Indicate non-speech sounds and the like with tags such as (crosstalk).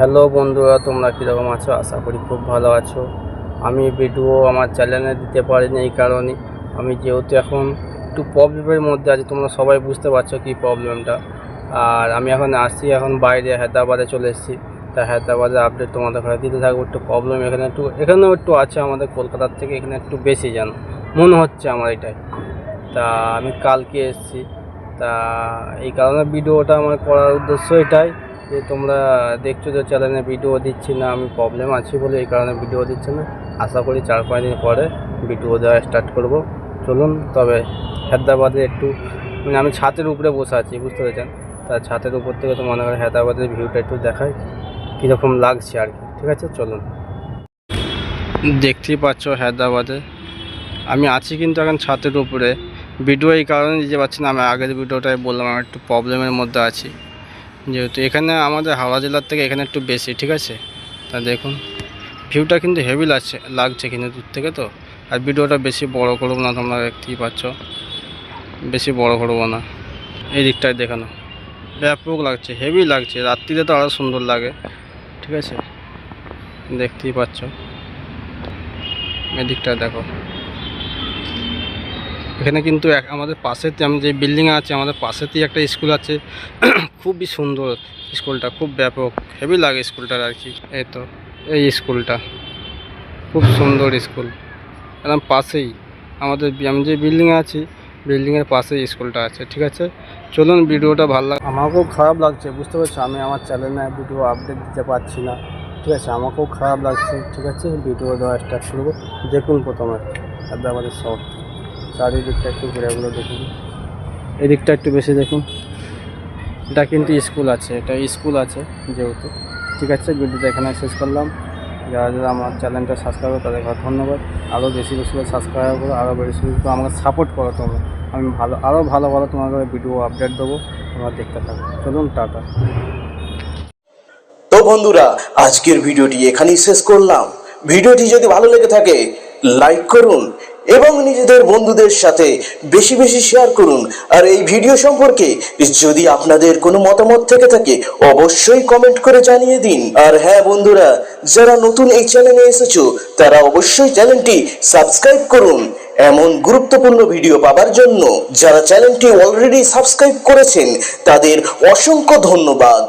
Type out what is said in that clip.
Hello বন্ধুরা, তোমরা কীরকম আছো? আশা করি খুব ভালো আছো। আমি ভিডিও আমার চ্যানেলে দিতে পারিনি এই কারণে। আমি যেহেতু এখন একটু প্রবলেমের মধ্যে আছি, তোমরা সবাই বুঝতে পারছ কী প্রবলেমটা। আর আমি এখন আসছি, এখন বাইরে হায়দ্রাবাদে চলে এসেছি। তা হায়দ্রাবাদে আপডেট তোমাদের কাছে দিতে থাকব। একটু প্রবলেম এখানে একটু, এখানেও একটু আছে আমাদের কলকাতার থেকে, এখানে একটু বেশি জানো মনে হচ্ছে আমার এটাই। তা আমি কালকে এসেছি। তা এই কারণে ভিডিওটা আমার করার উদ্দেশ্য এটাই। যে তোমরা দেখছ যে চ্যানেলে ভিডিও দিচ্ছি না, আমি প্রবলেম আছি বলে এই কারণে ভিডিও দিচ্ছি না। আশা করি চার পাঁচ দিন পরে ভিডিও দেওয়া স্টার্ট করব। চলুন, তবে হায়দ্রাবাদে একটু মানে আমি ছাতের উপরে বসে আছি, বুঝতে পেরেছেন? তা ছাতের উপর থেকে তো মনে হয় হায়দ্রাবাদের ভিউটা একটু দেখাই, কীরকম লাগছে আর কি। ঠিক আছে, চলুন। দেখতেই পাচ্ছ হায়দ্রাবাদে। আমি আছি কিন্তু এখন ছাতের উপরে। ভিডিও এই কারণে দিতে পারছি না, আমি আগের ভিডিওটাই বললাম আমি একটু প্রবলেমের মধ্যে আছি। যেহেতু এখানে আমাদের হাওড়া জেলার থেকে এখানে একটু বেশি, ঠিক আছে? তা দেখুন ভিউটা কিন্তু হেভি লাগছে লাগছে কিন্তু দূর থেকে তো। আর ভিডিওটা বেশি বড় করব না, তোমরা দেখতেই পাচ্ছ। বেশি বড় করব না। এই দিকটায় দেখানো। ব্যাপক লাগছে হেভি লাগছে। রাত্রিতে তো আরও সুন্দর লাগে, ঠিক আছে? দেখতেই পাচ্ছ। এদিকটা দেখো। এখানে কিন্তু আমাদের পাশেতে আমি যে বিল্ডিং আছে, আমাদের পাশেতেই একটা স্কুল আছে। (clears throat) খুবই সুন্দর স্কুলটা খুব ব্যাপক হেভি লাগে স্কুলটার আর কি। এই তো, এই স্কুলটা খুব সুন্দর স্কুল একদম পাশেই আমাদের আমি যে বিল্ডিংয়ে আছি বিল্ডিংয়ের পাশেই স্কুলটা আছে, ঠিক আছে? চলুন ভিডিওটা ভালো লাগে আমাকেও খারাপ লাগছে, বুঝতে পারছ? আমি আমার চ্যানেলে ভিডিও আপডেট দিতে পারছি না, ঠিক আছে? আমাকেও খারাপ লাগছে, ঠিক আছে? ভিডিও দেওয়া স্টার্ট করব দেখুন প্রথমে হায়দ্রাবাদের শহর চারিদিকটা একটু ঘুরেগুলো দেখুন। এদিকটা একটু বেশি দেখুন। এটা কিন্তু স্কুল আছে এটা স্কুল আছে যেহেতু। ঠিক আছে ভিডিওটা এখানে শেষ করলাম। যারা যারা আমার চ্যানেলটা সাবস্ক্রাইব করে তাদেরকে ধন্যবাদ। আরও বেশি বেশি করে সাবস্ক্রাইব করো আরও বেশি বেশি করে আমাকে সাপোর্ট করো তোমরা। আমি ভালো আরও ভালো ভালো তোমাকে ভিডিও আপডেট দেবো তোমরা দেখতে থাকো। চলুন টাটা। তো বন্ধুরা আজকের ভিডিওটি এখানেই শেষ করলাম। ভিডিওটি যদি ভালো লেগে থাকে লাইক করুন এবং নিজেদের বন্ধুদের সাথে বেশি বেশি শেয়ার করুন। আর এই ভিডিও সম্পর্কে যদি আপনাদের কোনো মতামত থেকে থাকে, অবশ্যই কমেন্ট করে জানিয়ে দিন। আর হ্যাঁ বন্ধুরা, যারা নতুন এই চ্যানেলে এসেছ, তারা অবশ্যই চ্যানেলটি সাবস্ক্রাইব করুন। এমন গুরুত্বপূর্ণ ভিডিও পাবার জন্য, যারা চ্যানেলটি অলরেডি সাবস্ক্রাইব করেছেন, তাদের অসংখ্য ধন্যবাদ।